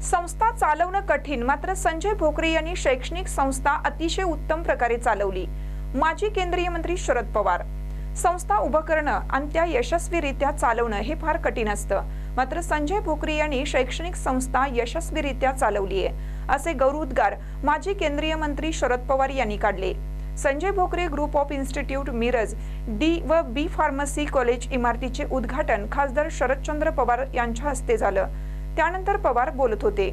संस्था चालवणं कठीण. मात्र संजय भोकरे यांनी शैक्षणिक संस्था अतिशय उत्तम प्रकारे चालवली. माजी केंद्रीय मंत्री शरद पवार. संस्था उभं करणं आणि त्या यशस्वीरित्या चालवणं हे फार कठीण असतं. मात्र संजय भोकरे यांनी शैक्षणिक संस्था यशस्वीरित्या चालवली आहे असे गौरवोद्गार माजी केंद्रीय मंत्री शरद पवार यांनी काढले. Sanjay Bhokare group of institute Miraj D व बी फार्मसी कॉलेज इमारतीचे उद्घाटन खासदार शरदचंद्र पवार यांच्या हस्ते झालं. त्यानंतर पवार बोलत होते.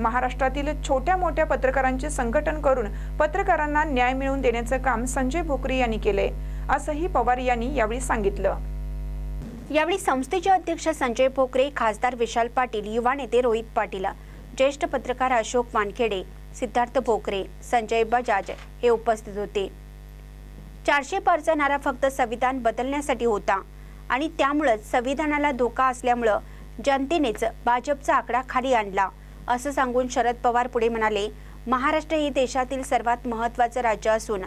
महाराष्ट्रातील छोट्या मोठ्या पत्रकारांचे संघटन करून पत्रकारांना न्याय मिळवून देण्याचं काम संजय भोकरे यांनी केलंय असंही पवार यांनी यावेळी सांगितलं. यावेळी संस्थेचे अध्यक्ष संजय भोकरे खासदार विशाल पाटील युवा नेते रोहित पाटील ज्येष्ठ पत्रकार अशोक वानखेडे सिद्धार्थ भोकरे संजय बजाज हे उपस्थित होते. चारशे पारचा नारा फक्त संविधान बदलण्यासाठी होता आणि त्यामुळंच संविधानाला धोका असल्यामुळं जनतेनेच भाजपचा आकडा खाली आणला. असं सांगून शरद पवार पुढे म्हणाले महाराष्ट्र हे देशातील सर्वात महत्त्वाचं राज्य असून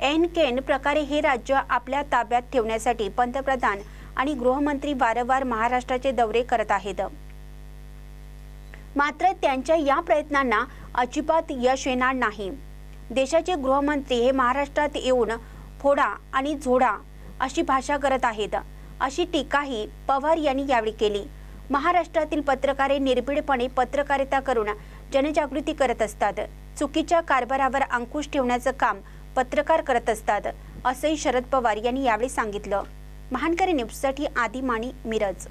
एन केन प्रकारे हे राज्य आपल्या ताब्यात ठेवण्यासाठी पंतप्रधान आणि गृहमंत्री वारंवार महाराष्ट्राचे दौरे करत आहेत. मात्र त्यांच्या या प्रयत्नांना अजिबात यश येणार नाही. देशाचे गृहमंत्री हे महाराष्ट्रात येऊन फोडा आणि झोडा अशी भाषा करत आहेत. अशी टीकाही पवार यांनी यावेळी केली. महाराष्ट्रातील पत्रकारे निर्भीडपणे पत्रकारिता करून जनजागृती करत असतात. चुकीच्या कारभारावर अंकुश ठेवण्याचं काम पत्रकार करत असतात असंही शरद पवार यांनी यावेळी सांगितलं. महानकरी न्यूजसाठी आदी माणी मिरज.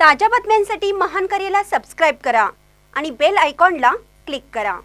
ताज्या बातम्यांसाठी महानकरीला सबस्क्राईब करा आणि बेल आयकॉनला क्लिक करा.